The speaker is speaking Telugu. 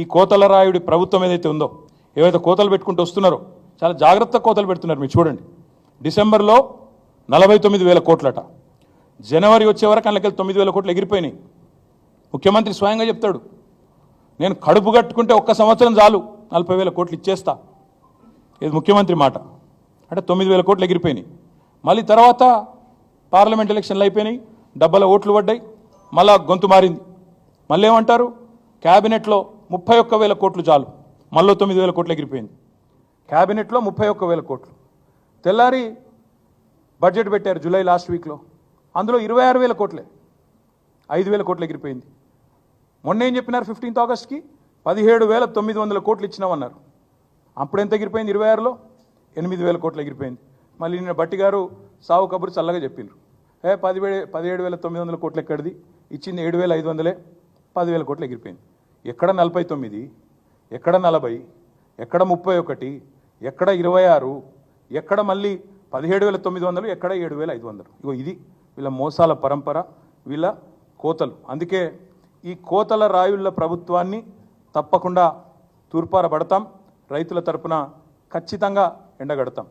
ఈ కోతల రాయుడి ప్రభుత్వం ఏదైతే ఉందో ఏవైతే కోతలు పెట్టుకుంటూ వస్తున్నారో చాలా జాగ్రత్త కోతలు పెడుతున్నారు మీరు చూడండి. డిసెంబర్లో నలభై తొమ్మిది వేల కోట్లట. జనవరి వచ్చే వరకు అందులోకి తొమ్మిది వేల కోట్లు ఎగిరిపోయినాయి. ముఖ్యమంత్రి స్వయంగా చెప్తాడు నేను కడుపు కట్టుకుంటే ఒక్క సంవత్సరం చాలు నలభై వేల కోట్లు ఇచ్చేస్తా. ఇది ముఖ్యమంత్రి మాట. అంటే తొమ్మిది వేల కోట్లు ఎగిరిపోయినాయి. మళ్ళీ తర్వాత పార్లమెంట్ ఎలక్షన్లు అయిపోయినాయి డబ్బల ఓట్లు పడ్డాయి మళ్ళా గొంతు మారింది. మళ్ళీ ఏమంటారు క్యాబినెట్లో ముప్పై ఒక్క వేల కోట్లు చాలు. మళ్ళీ తొమ్మిది వేల కోట్లు ఎగిరిపోయింది. క్యాబినెట్లో ముప్పై ఒక్క వేల కోట్లు. తెల్లారి బడ్జెట్ పెట్టారు జూలై లాస్ట్ వీక్లో. అందులో ఇరవై ఆరు వేల కోట్లే. ఐదు వేల కోట్లు ఎగిరిపోయింది. మొన్న ఏం చెప్పినారు ఫిఫ్టీన్త్ ఆగస్ట్కి? పదిహేడు వేల తొమ్మిది వందల కోట్లు ఇచ్చినామన్నారు. అప్పుడు ఎంత ఎగిరిపోయింది? ఇరవై ఆరులో? ఎనిమిది వేల కోట్లు ఎగిరిపోయింది. మళ్ళీ నిన్న బట్టి గారు సావు కబురు చల్లగా చెప్పిండ్రు ఏ పదివే పదిహేడు వేల తొమ్మిది వందల కోట్లు ఎక్కడిది ఇచ్చింది ఏడు వేల ఐదు వందలే. పదివేల కోట్లు ఎగిరిపోయింది. ఎక్కడ నలభై తొమ్మిది ఎక్కడ నలభై ఎక్కడ ముప్పై ఒకటి ఎక్కడ ఇరవై ఆరు ఎక్కడ మళ్ళీ పదిహేడు వేల తొమ్మిది వందలు ఎక్కడ ఏడు వేల ఐదు వందలు. ఇగో ఇది వీళ్ళ మోసాల పరంపర వీళ్ళ కోతలు. అందుకే ఈ కోతల రాయుళ్ళ ప్రభుత్వాన్ని తప్పకుండా తూర్పారబడతాం రైతుల తరపున ఖచ్చితంగా ఎండగడతాం.